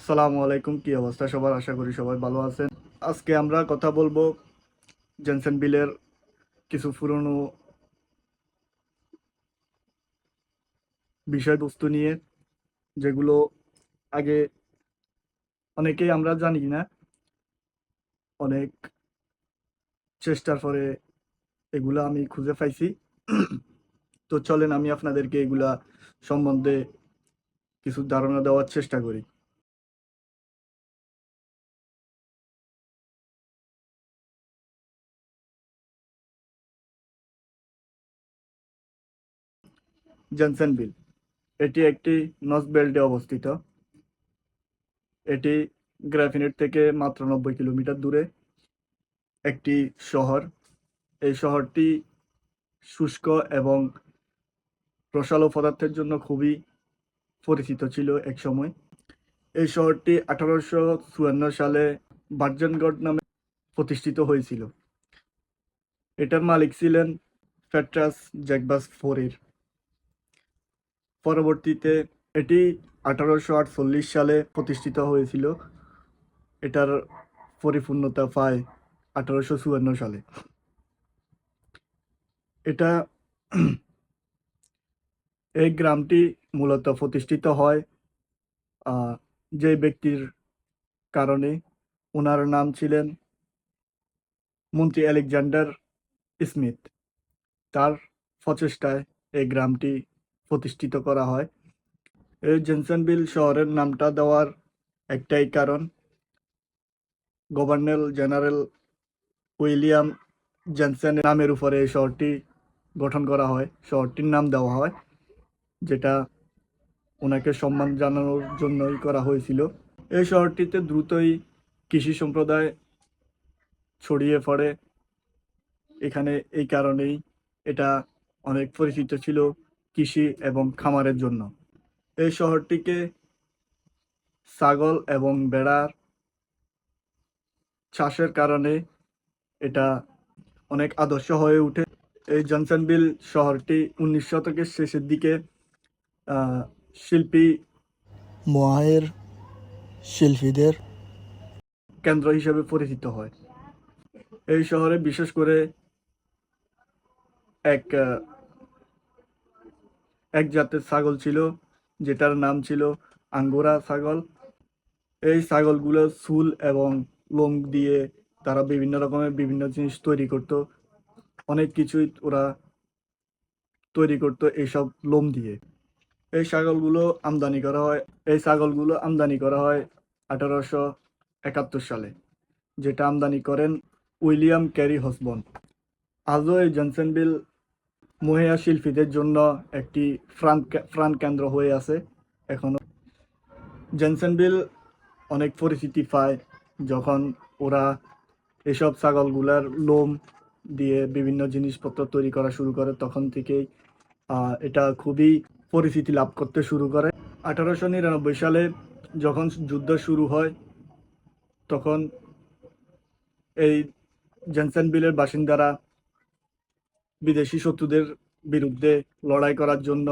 আসসালামু আলাইকুম, কি অবস্থা সবার? আশা করি সবাই ভালো আছেন। আজকে আমরা কথা বলব জেনসেন বিলের কিছু পুরনো বিষয়বস্তু নিয়ে, যেগুলো আগে অনেকেই আমরা জানি না। অনেক চেষ্টার পরে এগুলা আমি খুঁজে পাইছি। তো চলেন আমি আপনাদেরকে এগুলা সম্বন্ধে কিছু ধারণা দেওয়ার চেষ্টা করি। জেনসেন বিল, এটি একটি নর্থ বেল্টে অবস্থিত। এটি গ্রাফিনেট থেকে মাত্র নব্বই কিলোমিটার দূরে, একটি শহর। এই শহরটি শুষ্ক এবং রসালো পদার্থের জন্য খুবই পরিচিত ছিল এক সময় এই শহরটি আঠারোশো চুয়ান্ন সালে বার্জনগড় নামে প্রতিষ্ঠিত হয়েছিল। এটার মালিক ছিলেন ফেট্রাস জ্যাকবাস ফোরির। পরবর্তীতে এটি আঠারোশো আটচল্লিশ সালে প্রতিষ্ঠিত হয়েছিল। এটার পরিপূর্ণতা পায় আঠারোশো চুয়ান্ন সালে। এটা এই গ্রামটি মূলত প্রতিষ্ঠিত হয় যে ব্যক্তির কারণে। ওনার নাম ছিলেন মন্ত্রী আলেকজান্ডার স্মিথ। তার প্রচেষ্টায় এই গ্রামটি প্রতিষ্ঠিত করা হয়। এই জেনসনভিল শহরের নামটা দেওয়ার একটাই কারণ, গভর্নর জেনারেল উইলিয়াম জেনসেনের নামের উপরে এই শহরটি গঠন করা হয়, শহরটির নাম দেওয়া হয়, যেটা ওনাকে সম্মান জানানোর জন্যই করা হয়েছিল। এই শহরটিতে দ্রুতই কৃষি সম্প্রদায় ছড়িয়ে পড়ে। এখানে এই কারণেই এটা অনেক পরিচিত ছিল কৃষি এবং খামারের জন্য। এই শহরটিকে ছাগল এবং বেড়ার চাষের কারণে এটা অনেক আদর্শ হয়ে ওঠে এই জনসনভিল শহরটি উনিশ শতকের শেষের দিকে শিল্পী মোয়াহের শিল্পীদের কেন্দ্র হিসেবে পরিচিত হয়। এই শহরে বিশেষ করে এক এক জাতের ছাগল ছিল যেটার নাম ছিল আঙ্গোরা ছাগল। এই ছাগলগুলো চুল এবং লোম দিয়ে তারা বিভিন্ন রকমের বিভিন্ন জিনিস তৈরি করত। অনেক কিছুই ওরা তৈরি করত এইসব লোম দিয়ে। এই ছাগলগুলো আমদানি করা হয়, এই ছাগলগুলো আমদানি করা হয় আঠারোশো একাত্তর সালে। যেটা আমদানি করেন উইলিয়াম ক্যারি হসবন। আজও এই জনসনভিল মহিলা শিল্পীদের জন্য একটি ফ্রান ফ্রান কেন্দ্র হয়ে আছে এখনও। জেনসনভিল অনেক পরিচিতি পায় যখন ওরা এসব ছাগলগুলার লোম দিয়ে বিভিন্ন জিনিসপত্র তৈরি করা শুরু করে, তখন থেকেই এটা খুবই পরিচিতি লাভ করতে শুরু করে। আঠারোশো নিরানব্বই সালে যখন যুদ্ধ শুরু হয়, তখন এই জেনসনভিলের বাসিন্দারা বিদেশি শত্রুদের বিরুদ্ধে লড়াই করার জন্য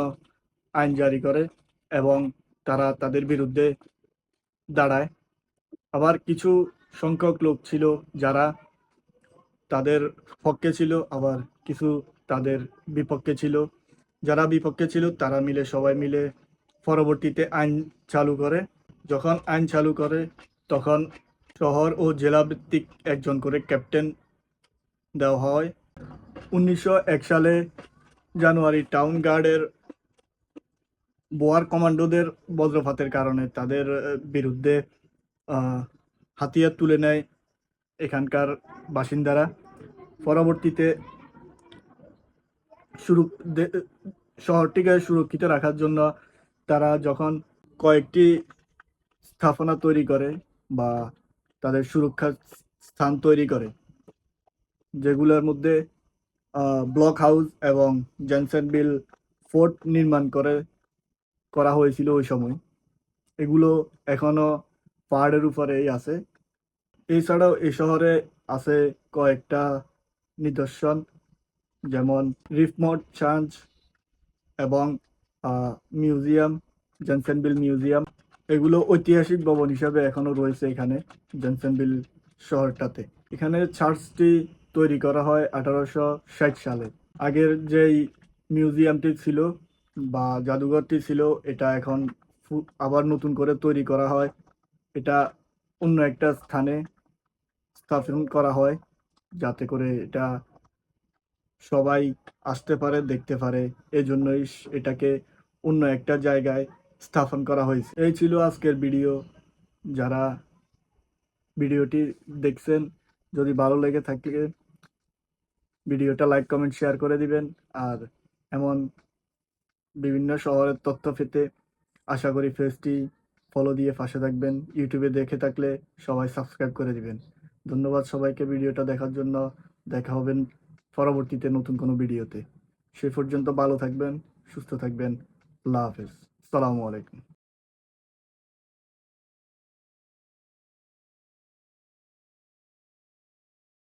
আইন জারি করে এবং তারা তাদের বিরুদ্ধে দাঁড়ায়। আবার কিছু সংখ্যক লোক ছিল যারা তাদের পক্ষে ছিল, আবার কিছু তাদের বিপক্ষে ছিল। যারা বিপক্ষে ছিল, তারা মিলে, সবাই মিলে পরবর্তীতে আইন চালু করে। যখন আইন চালু করে, তখন শহর ও জেলাভিত্তিক একজন করে ক্যাপ্টেন দেওয়া হয়। উনিশশো এক সালে জানুয়ারি, টাউন গার্ডের বোয়ার কমান্ডোদের বজ্রপাতের কারণে তাদের বিরুদ্ধে হাতিয়ার তুলে নেয়। এখানকার বাসিন্দারা পরবর্তীতে সুরু শহরটিকে সুরক্ষিত রাখার জন্য তারা যখন কয়েকটি স্থাপনা তৈরি করে বা তাদের সুরক্ষার স্থান তৈরি করে, যেগুলোর মধ্যে ব্লক হাউস এবং জেনসেনভিল ফোর্ট নির্মাণ করে, করা হয়েছিল ওই সময়। এগুলো এখনও পাহাড়ের উপরেই আছে। এছাড়াও এই শহরে আছে কয়েকটা নিদর্শন, যেমন রিফমট চার্চ এবং মিউজিয়াম জেনসেনবিল মিউজিয়াম। এগুলো ঐতিহাসিক ভবন হিসাবে এখনও রয়েছে এখানে জেনসেনবিল শহরটাতে। এখানে চার্চটি তৈরি করা হয় আঠারোশো ষাট সালে। আগের যেই মিউজিয়ামটি ছিল বা জাদুঘরটি ছিল, এটা এখন আবার নতুন করে তৈরি করা হয়। এটা অন্য একটা স্থানে স্থাপন করা হয় যাতে করে এটা সবাই আসতে পারে, দেখতে পারে। এজন্যই এটাকে অন্য একটা জায়গায় স্থাপন করা হয়েছে। এই ছিল আজকের ভিডিও। যারা ভিডিওটি দেখছেন, যদি ভালো লেগে থাকে, ভিডিওটা লাইক, কমেন্ট, শেয়ার করে দিবেন। আর এমন বিভিন্ন শহরের তথ্য পেতে আশা করি ফেসটি ফলো দিয়ে পাশে থাকবেন। ইউটিউবে দেখে থাকলে সবাই সাবস্ক্রাইব করে দিবেন। ধন্যবাদ সবাইকে ভিডিওটা দেখার জন্য। দেখা হবেন পরবর্তীতে নতুন কোনো ভিডিওতে। সে পর্যন্ত ভালো থাকবেন, সুস্থ থাকবেন। আল্লাহ হাফেজ। সালামু আলাইকুম।